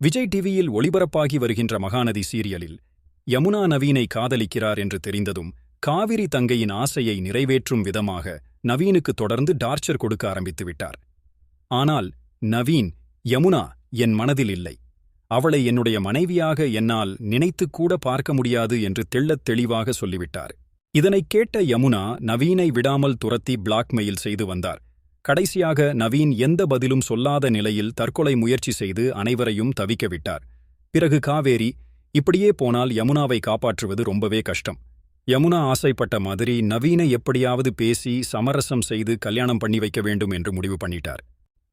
விஜய் டிவியில் ஒளிபரப்பாகி வருகின்ற மகாநதி சீரியலில் யமுனா நவீனை காதலிக்கிறார் என்று தெரிந்ததும் காவிரி தங்கையின் ஆசையை நிறைவேற்றும் விதமாக நவீனுக்கு தொடர்ந்து டார்ச்சர் கொடுக்க ஆரம்பித்து விட்டார். ஆனால் நவீன் யமுனா என் மனதில் இல்லை. அவளை என்னுடைய மனைவியாக என்னால் நினைத்துக்கூட பார்க்க முடியாது என்று தெள்ளத் தெளிவாக சொல்லிவிட்டார். இதனைக் கேட்ட யமுனா நவீனை விடாமல் துரத்தி பிளாக்மெயில் செய்து வந்தார். கடைசியாக நவீன் எந்த பதிலும் சொல்லாத நிலையில் தற்கொலை முயற்சி செய்து அனைவரையும் தவிக்க விட்டார். பிறகு காவேரி இப்படியே போனால் யமுனாவை காப்பாற்றுவது ரொம்பவே கஷ்டம். யமுனா ஆசைப்பட்ட மாதிரி நவீனை எப்படியாவது பேசி சமரசம் செய்து கல்யாணம் பண்ணி வைக்க வேண்டும் என்று முடிவு பண்ணிட்டார்.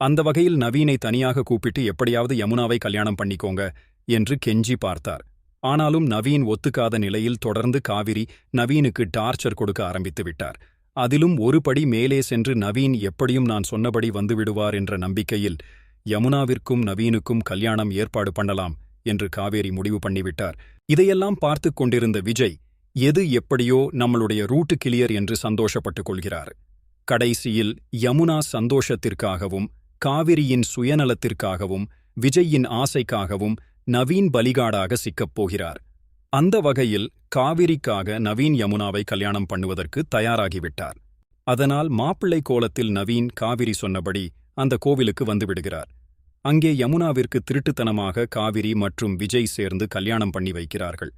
அந்த வகையில் நவீனை தனியாக கூப்பிட்டு எப்படியாவது யமுனாவை கல்யாணம் பண்ணிக்கோங்க என்று கெஞ்சி பார்த்தார். ஆனாலும் நவீன் ஒத்துக்காத நிலையில் தொடர்ந்து காவிரி நவீனுக்கு டார்ச்சர் கொடுக்க ஆரம்பித்து விட்டார். அதிலும் ஒரு படி மேலே சென்று நவீன் எப்படியும் நான் சொன்னபடி வந்துவிடுவார் என்ற நம்பிக்கையில் யமுனாவிற்கும் நவீனுக்கும் கல்யாணம் ஏற்பாடு பண்ணலாம் என்று காவேரி முடிவு பண்ணிவிட்டார். இதையெல்லாம் பார்த்துக் கொண்டிருந்த விஜய் எது எப்படியோ நம்மளுடைய ரூட்டு கிளியர் என்று சந்தோஷப்பட்டுக் கொள்கிறார். கடைசியில் யமுனா சந்தோஷத்திற்காகவும் காவிரியின் சுயநலத்திற்காகவும் விஜய்யின் ஆசைக்காகவும் நவீன் பலிகாடாக சிக்கப் போகிறார் அந்த வகையில் காவிரிக்காக நவீன் யமுனாவை கல்யாணம் பண்ணுவதற்கு தயாராகிவிட்டார். அதனால் மாப்பிள்ளை கோலத்தில் நவீன் காவிரி சொன்னபடி அந்த கோவிலுக்கு வந்துவிடுகிறார். அங்கே யமுனாவிற்கு திருட்டுத்தனமாக காவிரி மற்றும் விஜய் சேர்ந்து கல்யாணம் பண்ணி வைக்கிறார்கள்.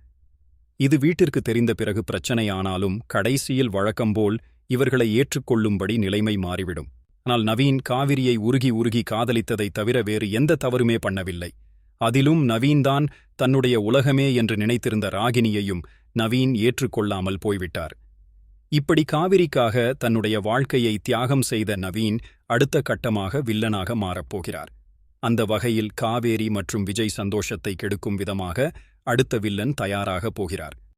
இது வீட்டிற்கு தெரிந்த பிறகு பிரச்சனையானாலும் கடைசியில் வழக்கம்போல் இவர்களை ஏற்றுக்கொள்ளும்படி நிலைமை மாறிவிடும். ஆனால் நவீன் காவிரியை உருகி உருகி காதலித்ததைத் தவிர வேறு எந்த தவறுமே பண்ணவில்லை. அதிலும் நவீன்தான் தன்னுடைய உலகமே என்று நினைத்திருந்த ராகினியையும் நவீன் ஏற்றுக்கொள்ளாமல் போய்விட்டார். இப்படி காவிரிக்காக தன்னுடைய வாழ்க்கையை தியாகம் செய்த நவீன் அடுத்த கட்டமாக வில்லனாக மாறப்போகிறார் அந்த வகையில் காவேரி மற்றும் விஜய் சந்தோஷத்தை கெடுக்கும் விதமாக அடுத்த வில்லன் தயாராகப் போகிறார்.